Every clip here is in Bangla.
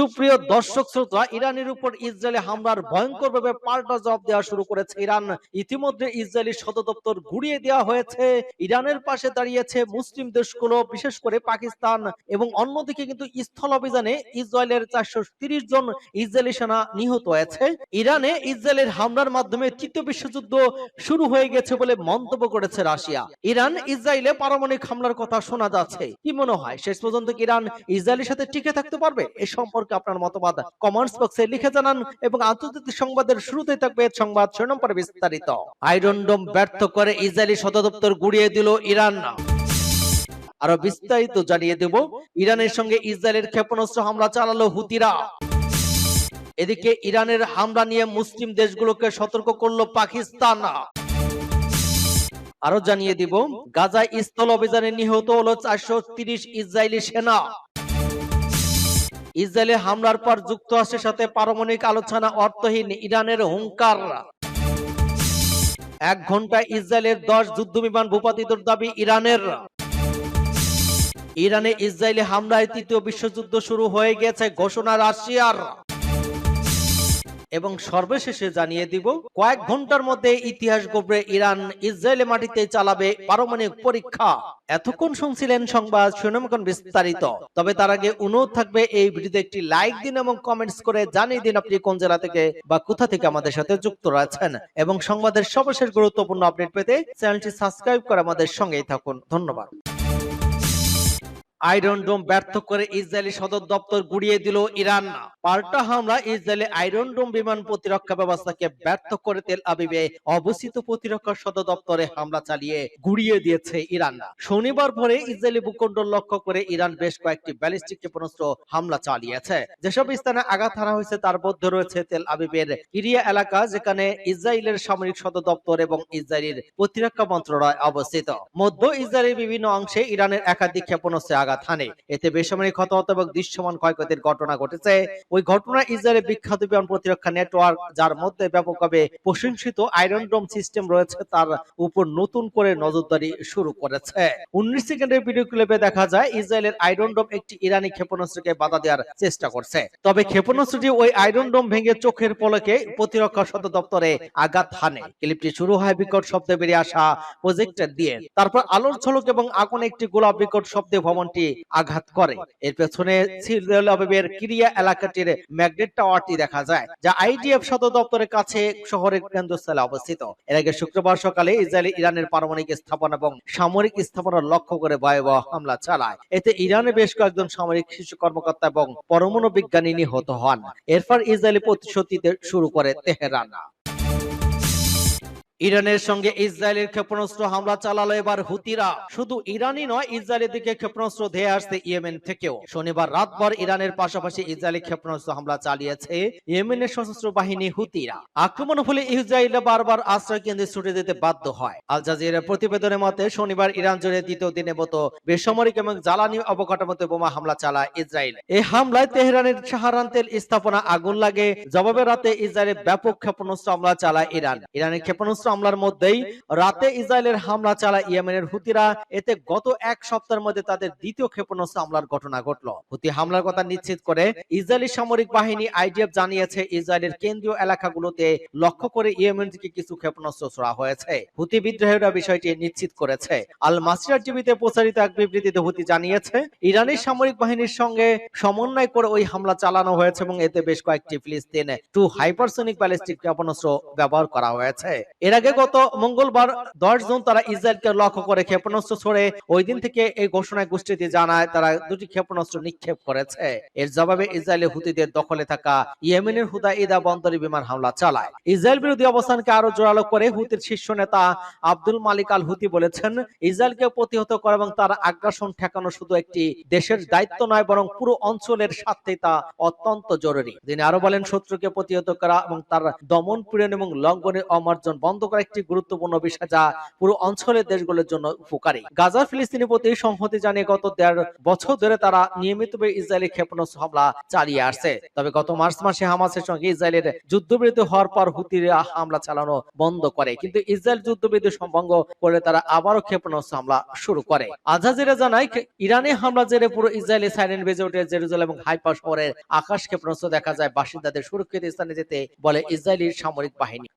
সুপ্রিয় দর্শক শ্রোতা, ইরানের উপর ইসরায়েলি হামলার ভয়ঙ্কর ভাবে পাল্টা জবাব দেওয়া শুরু করেছে ইরান। ইতিমধ্যে ইসরায়েলি সদর দপ্তর গুড়িয়ে দেওয়া হয়েছে। ইরানের পাশে দাঁড়িয়েছে মুসলিম দেশগুলো, বিশেষ করে পাকিস্তান এবং অন্যদিকে কিন্তু স্থল অভিযানে ইসরায়েলের চারশো জন ইসরায়েলি সেনা নিহত হয়েছে। ইরানে ইসরায়েলের হামলার মাধ্যমে তৃতীয় বিশ্বযুদ্ধ শুরু হয়ে গেছে বলে মন্তব্য করেছে রাশিয়া। ইরান ইসরায়েলে পারমাণবিক হামলার কথা শোনা যাচ্ছে। কি মনে হয়, শেষ পর্যন্ত ইরান ইসরায়েলের সাথে টিকে থাকতে পারবে? এ সম্পর্কে আপনার মতামত কমেন্টস বক্সে লিখে জানান এবং আন্তর্জাতিক সংবাদের শুরুতেই থাকবে সংবাদ শিরোনাম পরে বিস্তারিত। আয়রন ডোম ব্যর্থ করে ইসরায়েলি সদর গুড়িয়ে দিল ইরান। আরও বিস্তারিত জানিয়ে দেব, ইরানের সঙ্গে ইসরায়েলের ক্ষেপণাস্ত্র হামলা চালালো হুতিরা। এদিকে ইরানের হামলা নিয়ে মুসলিম দেশগুলোকে সতর্ক করল পাকিস্তান। আরও জানিয়ে দিব, গাজায় স্থল অভিযানে নিহত হলো চারশো ইসরায়েলি সেনা। ইসরায়েলে হামলার পর যুক্তরাষ্ট্রের সাথে পারমাণবিক আলোচনা অর্থহীন ইরানের হুঙ্কার। এক ঘন্টায় ইসরায়েলের দশ যুদ্ধ বিমান ভূপাতিতর দাবি ইরানের। ইরানে ইসরায়েলি হামলায় তৃতীয় বিশ্বযুদ্ধ শুরু হয়ে গেছে, ঘোষণা রাশিয়ার। এবং সর্বশেষে জানিয়ে দিব, কয়েক ঘণ্টার মধ্যে ইতিহাস গড়বে ইরান ইসরায়েলের মাটিতে চালাবে পারমাণবিক পরীক্ষা। এতক্ষণ শুনছিলেন সংবাদ সুনামকন বিস্তারিত। তবে তার আগে অনুরোধ থাকবে, এই ভিডিওতে একটি লাইক দিন এবং কমেন্টস করে জানিয়ে দিন আপনি কোন জেলা থেকে বা কোথা থেকে আমাদের সাথে যুক্ত রয়েছেন এবং সংবাদের সর্বশেষ গুরুত্বপূর্ণ আপডেট পেতে চ্যানেলটি সাবস্ক্রাইব করে আমাদের সঙ্গেই থাকুন। ধন্যবাদ। আয়রন ডোম ব্যর্থ করে ইসরায়েলি সদর দপ্তর গুড়িয়ে দিল ইরান। পাল্টা হামলা ইসরায়েলি আয়রন ডোম বিমান প্রতিরক্ষা ব্যবস্থাকে ব্যর্থ করে তেল আবিবে অবস্থিত প্রতিরক্ষা সদর দপ্তরে হামলা চালিয়ে গুড়িয়ে দিয়েছে ইরান। শনিবার ভোরে ইসরায়েলি ভূখণ্ড লক্ষ্য করে ইরান বেশ কয়েকটি ব্যালিস্টিক ক্ষেপণাস্ত্র হামলা চালিয়েছে। যেসব স্থানে আঘাত হারা হয়েছে তার মধ্যে রয়েছে তেল আবিবের ইরিয়া এলাকা, যেখানে ইসরায়েলের সামরিক সদর দপ্তর এবং ইসরায়েলের প্রতিরক্ষা মন্ত্রণালয় অবস্থিত। মধ্য ইসরায়েলের বিভিন্ন অংশে ইরানের একাধিক ক্ষেপণাস্ত্রে আঘাত হানে এতে বেসামরিক হতাহত এবং দৃশ্যমান ক্ষয়ক্ষতির ঘটনা ঘটেছে। ওই ঘটনা ইসরায়েলের বিখ্যাত বিমান প্রতিরক্ষা নেটওয়ার্ক, যার মধ্যে ব্যাপকভাবে প্রশংসিত আয়রন ডোম সিস্টেম রয়েছে, তার উপর নতুন করে নজরদারি শুরু করেছে। উনিশ সেকেন্ডের ভিডিও ক্লিপে দেখা যায়, ইসরায়েলের আয়রন ডোম একটি ইরানি ক্ষেপণাস্ত্রকে বাধা দেওয়ার চেষ্টা করছে। তবে ক্ষেপণাস্ত্রটি ওই আয়রন ডোম ভেঙে চোখের পলকে প্রতিরক্ষা সদর দপ্তরে আঘাত হানে। ক্লিপটি শুরু হয় বিকট শব্দে বেরিয়ে আসা প্রজেক্টর দিয়ে। তারপর আলোর ঝলক এবং আগুন একটি গোলাপ বিকট শব্দে ভবনটি আঘাত করে। এর পেছনে সিরিয়ালের ক্রিয়া এলাকাটির ম্যাগনেট টাওয়ারটি দেখা যায়, যা আইডিএফ সদর দপ্তরের কাছে শহরের কেন্দ্রস্থলে অবস্থিত। এর আগে শুক্রবার সকালে ইসরায়েল ইরানের পারমাণবিক স্থাপনা এবং সামরিক স্থাপনা লক্ষ্য করে ভয়াবহ হামলা চালায়। এতে ইরানের বেশ কয়েকজন সামরিক শিশু কর্মকর্তা এবং পরমাণু বিজ্ঞানী নিহত হন। এরপর ইসরায়েলি প্রতিশ্রুতিতে শুরু করে তেহরান। ইরানের সঙ্গে ইসরায়েলের ক্ষেপণাস্ত্র হামলা চালালো এবার হুতিরা। শুধু ইরানই নয়, ইসরায়েলের দিকে ক্ষেপণাস্ত্র ধেয়ে আসছে ইয়েমেন থেকেও। শনিবার রাতভর ইরানের পাশাপাশি ইসরায়েলি ক্ষেপণাস্ত্র হামলা চালিয়েছে ইয়েমেনের সশস্ত্র বাহিনী হুতিরা। আক্রমণ ফলে ইসরায়েল বারবার আশ্রয় কেন্দ্রে ছুটে যেতে বাধ্য হয়। আল জাজিরার প্রতিবেদনের মতে, শনিবার ইরান জুড়ে দ্বিতীয় দিনের মতো বেসামরিক এবং জ্বালানি অবকাঠামোতে বোমা হামলা চালায় ইসরায়েল। এই হামলায় তেহরানের সাহারান তেল স্থাপনা আগুন লাগে। জবাবে রাতে ইসরায়েলের ব্যাপক ক্ষেপণাস্ত্র হামলা চালায় ইরান। ইরানের ক্ষেপণাস্ত্র হামলার মধ্যেই রাতে ইসরায়েলের হামলা চালায় ইয়েমেনের হুতিরা। এতে গত এক সপ্তাহের মধ্যে তাদের দ্বিতীয় ক্ষেপণাস্ত্র হামলার ঘটনা ঘটলো। হুতি হামলার কথা নিশ্চিত করে ইসরায়েলি সামরিক বাহিনী আইডিএফ জানিয়েছে ইসরায়েলের কেন্দ্রীয় এলাকাগুলোতে লক্ষ্য করে ইয়েমেন থেকে কিছু ক্ষেপণাস্ত্র ছোড়া হয়েছে। হুতি বিদ্রোহীরা বিষয়টি নিশ্চিত করেছে। আল মাসিরা টিভিতে প্রচারিত এক বিবৃতিতে হুতি জানিয়েছে ইরানের সামরিক বাহিনীর সঙ্গে সমন্বয় করে ওই হামলা চালানো হয়েছে এবং এতে বেশ কয়েকটি ফিলিস্তিন টু হাইপারসোনিক ব্যালিস্টিক ক্ষেপণাস্ত্র ব্যবহার করা হয়েছে। এর আগে গত মঙ্গলবার দশ জুন তারা ইসরায়েলকে লক্ষ্য করে ক্ষেপণাস্ত্র ছড়ে ওই দিন থেকে এই ঘোষণায় গোষ্ঠীটি জানায় তারা দুটি ক্ষেপণাস্ত্র নিক্ষেপ করেছে। এর জবাবে ইসরায়েলি হুতিদের দখলে থাকা ইয়েমেনের হুদা ইদা বন্দরে বিমান হামলা চালায়। ইসরায়েল বিরোধী অবস্থানকে আরও জোরালো করে হুতির শীর্ষ নেতা আব্দুল মালিক আল হুতি বলেছেন, ইসরায়েলকে প্রতিহত করা এবং তার আগ্রাসন ঠেকানো শুধু একটি দেশের দায়িত্ব নয়, বরং পুরো অঞ্চলের স্বার্থে তা অত্যন্ত জরুরি। তিনি আরও বলেন, শত্রুকে প্রতিহত করা এবং তার দমন পীড়ন এবং লঙ্ঘনের অমার্জন বন্ধ করা একটি গুরুত্বপূর্ণ বিষয় যা পুরো অঞ্চলের দেশগুলোর জন্য উপকারী। গাজা ফিলিস্তিনের প্রতি সংহতি জানিয়ে গত দেড় বছর ধরে তারা নিয়মিতভাবে ইসরায়েলি ক্ষেপণাস্ত্র হামলা চালিয়ে আসছে। তবে গত মার্চ মাসে হামাসের সঙ্গে ইসরায়েলের যুদ্ধবিরতি হওয়ার পর হুতিরা হামলা চালানো বন্ধ করে, কিন্তু ইসরায়েল যুদ্ধবিরতি সম্ভঙ্গ করে তারা আবারও ক্ষেপণাস্ত্র হামলা শুরু করে। আজাজিরা জানায় ইরানে হামলা জেরে পুরো ইসরায়েলি সাইরেন বেজে ওঠে জেরুজালেম এবং হাইপা শহরের আকাশ ক্ষেপণাস্ত্র দেখা যায়। বাসিন্দাদের সুরক্ষিত স্থানে যেতে বলে ইসরায়েলি সামরিক বাহিনী।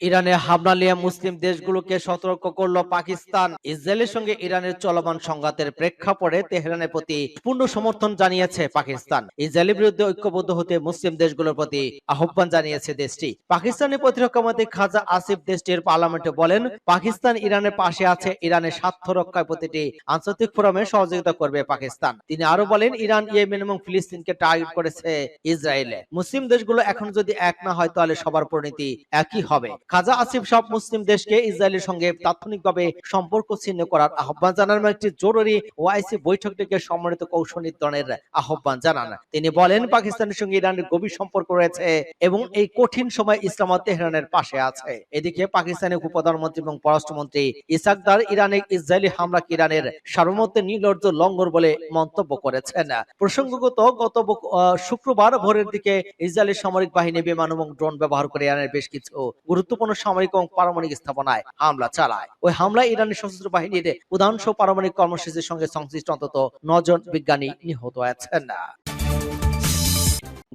ইরানে হামলা নিয়ে মুসলিম দেশগুলোকে সতর্ক করল পাকিস্তান। ইসরায়েলের সঙ্গে ইরানের চলমান সংঘাতের প্রেক্ষাপটে তেহরানের প্রতি পূর্ণ সমর্থন জানিয়েছে পাকিস্তান। ইসরায়েলের বিরুদ্ধে ঐক্যবদ্ধ হতে মুসলিম দেশগুলোর প্রতি আহ্বান জানিয়েছে দেশটি। পাকিস্তানের প্রতিরক্ষা মন্ত্রী খাজা আসিফ দেশটির পার্লামেন্টে বলেন, পাকিস্তান ইরানের পাশে আছে, ইরানের স্বার্থ রক্ষায় প্রতিটি আন্তর্জাতিক ফোরামে সহযোগিতা করবে পাকিস্তান। তিনি আরও বলেন, ইরান, ইয়েমেন এবং ফিলিস্তিনকে টার্গেট করেছে ইসরায়েলে। মুসলিম দেশগুলো এখন যদি এক না হয়, তাহলে সবার পরিণতি একই হবে। খাজা আসিফ সব মুসলিম দেশকে ইসরায়েলের সঙ্গে তাৎক্ষণিকভাবে সম্পর্ক ছিন্ন করার আহ্বান জানান একটি জরুরি ওআইসি বৈঠক থেকে সম্মানিত কৌশল নির্ধারণের আহ্বান জানান। তিনি বলেন, পাকিস্তানের সঙ্গে ইরানের গভীর সম্পর্ক রয়েছে এবং এই কঠিন সময় ইসলামাবাদ তেহরানের পাশে আছে। এদিকে পাকিস্তানের উপপ্রধানমন্ত্রী এবং পররাষ্ট্রমন্ত্রী ইসাকদার ইরানে ইসরায়েলি হামলা ইরানের সার্বভৌমত্বের নির্লজ্জ লঙ্ঘন বলে মন্তব্য করেছেন। প্রসঙ্গগত, গত শুক্রবার ভোরের দিকে ইসরায়েলের সামরিক বাহিনী বিমান এবং ড্রোন ব্যবহার করে ইরানের বেশ কিছু গুরুত্বপূর্ণ সামরিক এবং পারমাণবিক স্থাপনায় হামলা চালায়। ওই হামলায় ইরানের সশস্ত্র বাহিনীর উদাহরণ সহ পারমাণবিক কর্মসূচির সঙ্গে সংশ্লিষ্ট অন্তত নজন বিজ্ঞানী নিহত হয়েছেন।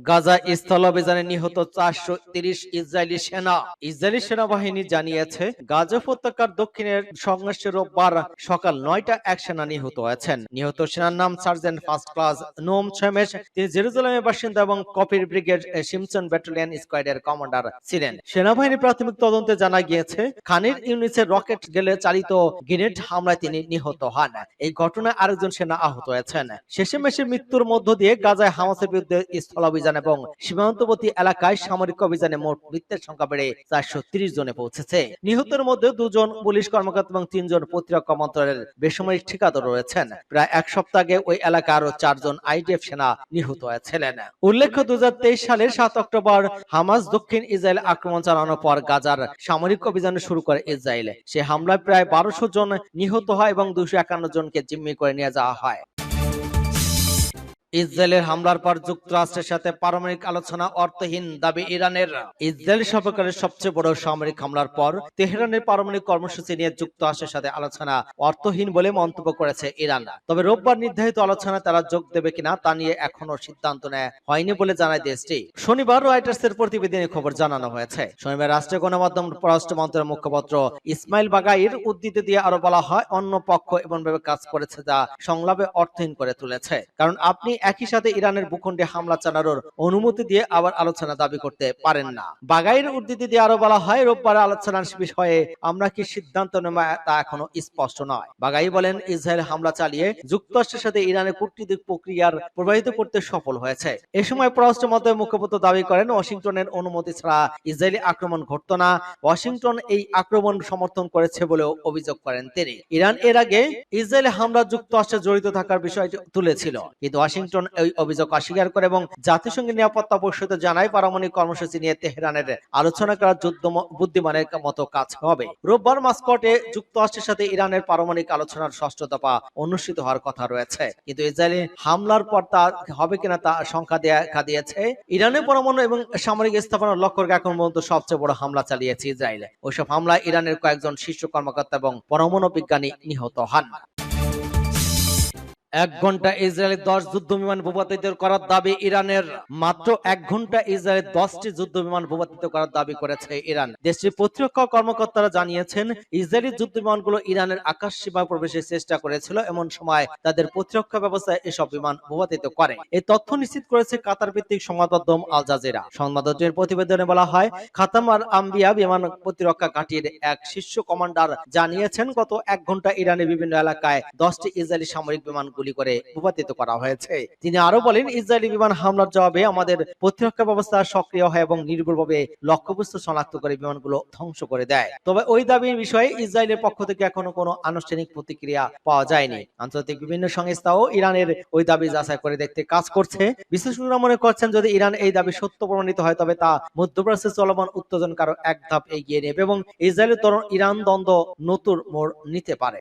গাজা স্থল অভিযানে নিহত চারশো তিরিশ ইসরায়েলি সেনা। ইসরায়েলি সেনাবাহিনী জানিয়েছে, গাজা উপত্যকার দক্ষিণের সংঘর্ষে রোববার সকাল নয়টা এক সেনা নিহত হয়েছেন। নিহত সেনার নাম সার্জেন্ট ফার্স্ট ক্লাস নোম ছেমেশ তিনি জেরুজালেমের বাসিন্দা এবং কপির ব্রিগেড সিমসন ব্যাটালিয়ন স্কোয়াডের কমান্ডার ছিলেন। সেনাবাহিনীর প্রাথমিক তদন্তে জানা গিয়েছে, খানির ইউনিসের রকেট গেলে চালিত গ্রেনেড হামলায় তিনি নিহত হন। এই ঘটনায় আরেকজন সেনা আহত হয়েছেন। শেষে মেশে মৃত্যুর মধ্য দিয়ে গাজায় হামাসের বিরুদ্ধে স্থল অভিযান এবং সীমান্তবর্তী এলাকায় সামরিক অভিযানে মোট মৃত্যুর সংখ্যা বেড়ে চারশো জনে পৌঁছেছে। নিহতের মধ্যে দুজন পুলিশ কর্মকর্তা এবং তিনজন প্রতিরক্ষা মন্ত্রণালয়ের বেসামরিক ঠিকাদার রয়েছেন। প্রায় এক সপ্তাহ আগে ওই এলাকায় আরও চারজন আইডিএফ সেনা নিহত হয়েছিলেন। উল্লেখ্য দুই হাজার তেইশ সালের সাত অক্টোবর হামাস দক্ষিণ ইসরায়েল আক্রমণ চালানোর পর গাজার সামরিক অভিযান শুরু করে ইসরায়েল। সে হামলায় প্রায় বারোশো জন নিহত হয় এবং দুশো একান্ন জনকে জিম্মি করে নিয়ে যাওয়া হয়। ইসরায়েলের হামলার পর যুক্তরাষ্ট্রের সাথে পারমাণবিক আলোচনা অর্থহীন দাবি ইরানের। ইসরায়েল সরকারের সবচেয়ে বড় সামরিক হামলার পর তেহরানের পারমাণবিক কর্মসূচি নিয়ে যুক্তরাষ্ট্রের সাথে আলোচনা অর্থহীন বলে মন্তব্য করেছে ইরান। তবে রোববার নির্ধারিত আলোচনায় তারা যোগ দেবে কিনা তা নিয়ে এখনও সিদ্ধান্ত নেওয়া হয়নি বলে জানায় দেশটি। শনিবার রয়টার্স এর প্রতিবেদনে খবর জানানো হয়েছে। শনিবার রাষ্ট্রীয় গণমাধ্যম পররাষ্ট্র মন্ত্রণালয়ের মুখপাত্র ইসমাইল বাগাইর উদ্ধৃতি দিয়ে আরও বলা হয়, অন্য পক্ষ এমনভাবে কাজ করেছে যা সংলাপে অর্থহীন করে তুলেছে। কারণ আপনি একই সাথে ইরানের ভূখণ্ডে হামলা চালানোর অনুমতি দিয়ে আবার আলোচনা দাবি করতে পারেন না। বাগাইর উদ্ধৃতি দিয়ে আরও বলা হয়, রোববার আলোচনার বিষয়ে আমরা কি সিদ্ধান্ত নেব তা এখনও স্পষ্ট নয়। বাগাই বলেন, ইসরায়েল হামলা চালিয়ে যুক্তরাষ্ট্রের সাথে ইরানের কূটনীতিক প্রক্রিয়ার প্রবাহিত করতে সফল হয়েছে। এ সময় পররাষ্ট্র মন্ত্রণালয়ের মুখপাত্র দাবি করেন, ওয়াশিংটনের অনুমতি ছাড়া ইসরায়েলি আক্রমণ ঘটত না। ওয়াশিংটন এই আক্রমণ সমর্থন করেছে বলেও অভিযোগ করেন তিনি। ইরান এর আগে ইসরায়েলে হামলা যুক্তরাষ্ট্রে জড়িত থাকার বিষয়টি তুলেছিল। কিন্তু ওয়াশিংটন এই অভিযোগ অস্বীকার করে এবং জাতিসংঘের নিরাপত্তা পরিষদে জানায় পারমাণবিক কর্মসূচি নিয়ে তেহরানের আলোচনা করার যুদ্ধ বুদ্ধিমানের মতো কাজ হবে। রোববার মাস্কটে যুক্তরাষ্ট্রের সাথে ইরানের পারমাণবিক আলোচনার ষষ্ঠ দফা অনুষ্ঠিত হওয়ার কথা রয়েছে। কিন্তু ইসরায়েলি হামলার পর তা হবে কিনা তা সংখ্যা দেখা দিয়েছে। ইরানের পরমাণু এবং সামরিক স্থাপনার লক্ষ্য রেখে এখন পর্যন্ত সবচেয়ে বড় হামলা চালিয়েছে ইসরায়েল। ওইসব হামলায় ইরানের কয়েকজন শীর্ষ কর্মকর্তা এবং পরমাণু বিজ্ঞানী নিহত হন। এক ঘণ্টা ইসরায়েলের দশ যুদ্ধ বিমান ভূপাতিত করার দাবি ইরানের। মাত্র এক ঘণ্টা ইসরায়েলের দশটি যুদ্ধ বিমান ভূপাতিত করার দাবি করেছে ইরান। দেশটির প্রতিরক্ষা কর্মকর্তারা জানিয়েছেন, ইসরায়েলি যুদ্ধ বিমানগুলো ইরানের আকাশ সীমা প্রবেশের চেষ্টা করেছিল এমন সময় তাদের প্রতিরক্ষা ব্যবস্থায় এসব বিমান ভূপাতিত করে। এই তথ্য নিশ্চিত করেছে কাতার ভিত্তিক সংবাদ মাধ্যম আল জাজিরা। সংবাদটির প্রতিবেদনে বলা হয়, খাতাম আর আম্বিয়া বিমান প্রতিরক্ষা ঘাঁটির এক শীর্ষ কমান্ডার জানিয়েছেন, গত এক ঘণ্টা ইরানের বিভিন্ন এলাকায় দশটি ইসরায়েলি সামরিক বিমান গুলি করে ভূপাতিত করা হয়েছে। তিনি আরও বলেন ইসরায়েলি বিমান হামলার জবাবে আমাদের প্রতিরক্ষা ব্যবস্থা সক্রিয় হয় এবং নির্ভুলভাবে লক্ষ্যবস্তু শনাক্ত করে বিমানগুলো ধ্বংস করে দেয়। তবে ওই দাবির বিষয়ে ইসরায়েলের পক্ষ থেকে এখনও কোনো আনুষ্ঠানিক প্রতিক্রিয়া পাওয়া যায়নি। আন্তর্জাতিক বিভিন্ন সংস্থাও ইরানের ওই দাবি যাচাই করে দেখতে কাজ করছে। বিশেষজ্ঞরা মনে করছেন যদি ইরান এই দাবি সত্য প্রমাণিত হয় তবে তা মধ্যপ্রাচ্যে চলমান উত্তেজনকারও এক ধাপ এগিয়ে নেবে এবং ইসরায়েলের তরুণ ইরান দ্বন্দ্ব নতুন মোড় নিতে পারে।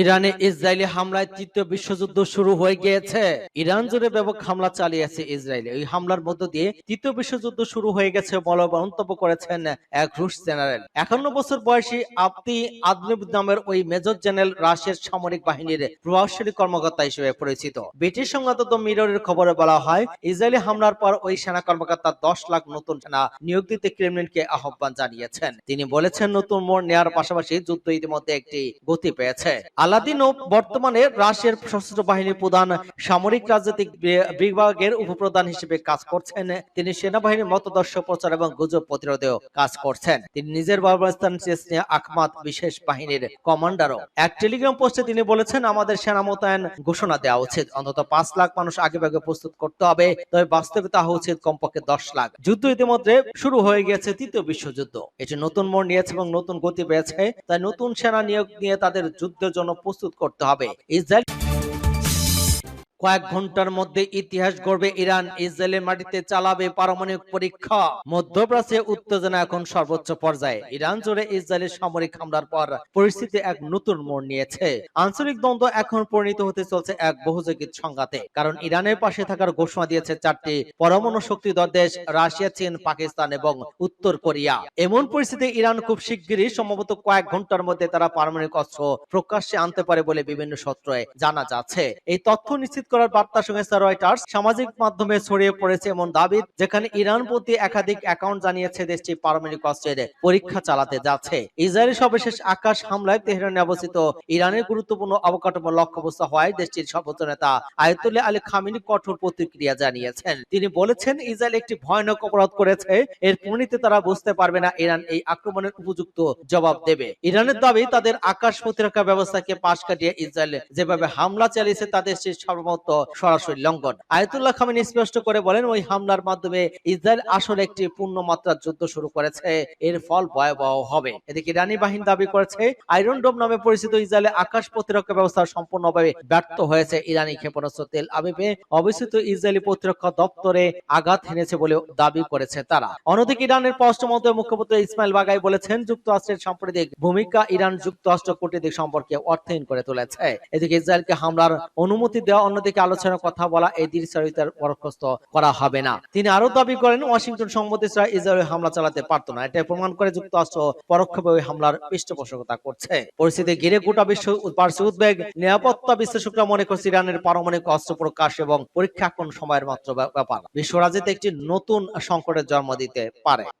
ইরানে ইসরায়েলি হামলায় তৃতীয় বিশ্বযুদ্ধ শুরু হয়ে গিয়েছে। ইরান জুড়ে ব্যাপক হামলা চালিয়েছে ইসরায়েল। এই হামলার মধ্য দিয়ে তৃতীয় বিশ্বযুদ্ধ শুরু হয়ে গেছে বলে মন্তব্য করেছেন এক রুশ জেনারেল। একান্ন বছর বয়সী আপ্তি আদনিব নামের ওই মেজর জেনারেল রাশিয়ার সামরিক বাহিনীর প্রভাবশালী কর্মকর্তা হিসেবে পরিচিত। ব্রিটিশ সংবাদদাতা মিররের খবরে বলা হয়, ইসরায়েলি হামলার পর ওই সেনা কর্মকর্তা দশ লাখ নতুন সেনা নিয়োগ দিতে ক্রেমলিনকে আহ্বান জানিয়েছেন। তিনি বলেছেন, নতুন মোড় নেওয়ার পাশাপাশি যুদ্ধ ইতিমধ্যে একটি গতি পেয়েছে। আলাদিনও বর্তমানে রাশিয়ার সশস্ত্র বাহিনীর প্রধান সামরিক রাজনৈতিক বিভাগের উপপ্রধান হিসেবে কাজ করছেন। তিনি সেনাবাহিনীর মতদর্শ, প্রচার এবং গুজব প্রতিরোধেও কাজ করছেন। তিনি নিজের বার্বাস্তান চেসনিয়া আখমাত বিশেষ বাহিনীর কমান্ডারও। এক টেলিগ্রাম পোস্টে তিনি বলেছেন, আমাদের সেনা মোতায়েন ঘোষণা দেওয়া উচিত। অন্তত পাঁচ লাখ মানুষ আগেভাগে প্রস্তুত করতে হবে, তবে বাস্তবে তা উচিত কমপক্ষে দশ লাখ। যুদ্ধ ইতিমধ্যে শুরু হয়ে গেছে তৃতীয় বিশ্বযুদ্ধ। এটি নতুন মোড় নিয়েছে এবং নতুন গতি পেয়েছে। তাই নতুন সেনা নিয়োগ নিয়ে তাদের যুদ্ধের জন্য প্রস্তুত করতে হবে। ইসরায়েল কয়েক ঘণ্টার মধ্যে ইতিহাস গড়বে ইরান, ইসরায়েলের মাটিতে চালাবে পারমাণবিক পরীক্ষা। মধ্যপ্রাচ্যে উত্তেজনা এখন সর্বোচ্চ পর্যায়ে। ইরান জুড়ে ইসরায়েলের সামরিক হামলার পর পরিস্থিতি এক নতুন মোড় নিয়েছে। আঞ্চলিক দ্বন্দ্ব এখন পরিণত হতে চলছে এক বহুজাতিক সংঘাতে, কারণ ইরানের পাশে থাকার ঘোষণা দিয়েছে চারটি পরমাণু শক্তিধর দেশ, রাশিয়া, চীন, পাকিস্তান এবং উত্তর কোরিয়া। এমন পরিস্থিতি ইরান খুব শিগগিরই সম্ভবত কয়েক ঘণ্টার মধ্যে তারা পারমাণবিক অস্ত্র প্রকাশ্যে আনতে পারে বলে বিভিন্ন সূত্রে জানা যাচ্ছে। এই তথ্য নিশ্চিত করার বার্তা সংস্থা রয়টার্স সামাজিক মাধ্যমে ছড়িয়ে পড়েছে এমন দাবি, যেখানে ইরান প্রতি একাধিক অ্যাকাউন্ট জানিয়েছে দেশটি পারমাণবিক অস্ত্রের পরীক্ষা চালাতে যাচ্ছে। ইসরায়েলের সর্বশেষ আকাশ হামলায় তেহরানে অবস্থিত ইরানের গুরুত্বপূর্ণ অবকাঠামো লক্ষ্যবস্তু হওয়ায় দেশটির সর্বোচ্চ নেতা আয়তুল্লাহ আলী খামিনি কঠোর প্রতিক্রিয়া জানিয়েছেন। তিনি বলেছেন, ইসরায়েল একটি ভয়ানক অপরাধ করেছে, এর পরিণতি তারা বুঝতে পারবে না ইরান এই আক্রমণের উপযুক্ত জবাব দেবে। ইরানের দাবি, তাদের আকাশ প্রতিরক্ষা ব্যবস্থাকে পাশ কাটিয়ে ইসরায়েল যেভাবে হামলা চালিয়েছে তাদের দেশটির সর্বমত সরাসরি লঙ্ঘন। আয়তুল্লাহ খামিনি স্পষ্ট করে বলেন, ওই হামলার মাধ্যমে ইসরায়েল আসলে একটি পূর্ণমাত্রার যুদ্ধ শুরু করেছে। এর ফল ভয়াবহ হবে। এদিকে ইরানি বাহিনী দাবি করেছে, আয়রন ডোম নামে পরিচিত ইসরায়েলের আকাশ প্রতিরক্ষা ব্যবস্থা সম্পূর্ণভাবে ব্যর্থ হয়েছে ইরানি ক্ষেপণাস্ত্র তেল আবিবে। অবস্থিত ইসরায়েলি প্রতিরক্ষা দপ্তরে আঘাত হেনেছে বলে দাবি করেছে তারা। অন্যদিকে ইরানের পররাষ্ট্র মন্ত্রী মুখপাত্র ইসমাইল বাগাই বলেছেন, যুক্তরাষ্ট্রের সাম্প্রতিক ভূমিকা ইরান যুক্তরাষ্ট্র কূটনৈতিক সম্পর্কে অর্থায়ন করে তুলেছে। এদিকে ইসরায়েলকে হামলার অনুমতি দেওয়া, অন্যদিকে আলোচনার কথা বলা এই দৃশ্যরিতার বরখাস্ত করা হবে না। তিনি আরও দাবি করেন, ওয়াশিংটন সম্মতি ছাড়া ইসরায়েল হামলা চালাতে পারত না। এটা প্রমাণ করে যুক্তরাষ্ট্র পরোক্ষভাবে হামলার পৃষ্ঠপোষকতা করছে। পরিস্থিতি ঘিরে গোটা বিশ্ব পার্শ্ব উদ্বেগ, নিরাপত্তা বিশ্লেষকরা মনে করছে ইরানের পারমাণবিক অস্ত্র প্রকাশ এবং পরীক্ষা কোন সময়ের মাত্র ব্যাপার। বিশ্ব রাজনীতি একটি নতুন সংকটের জন্ম দিতে পারে।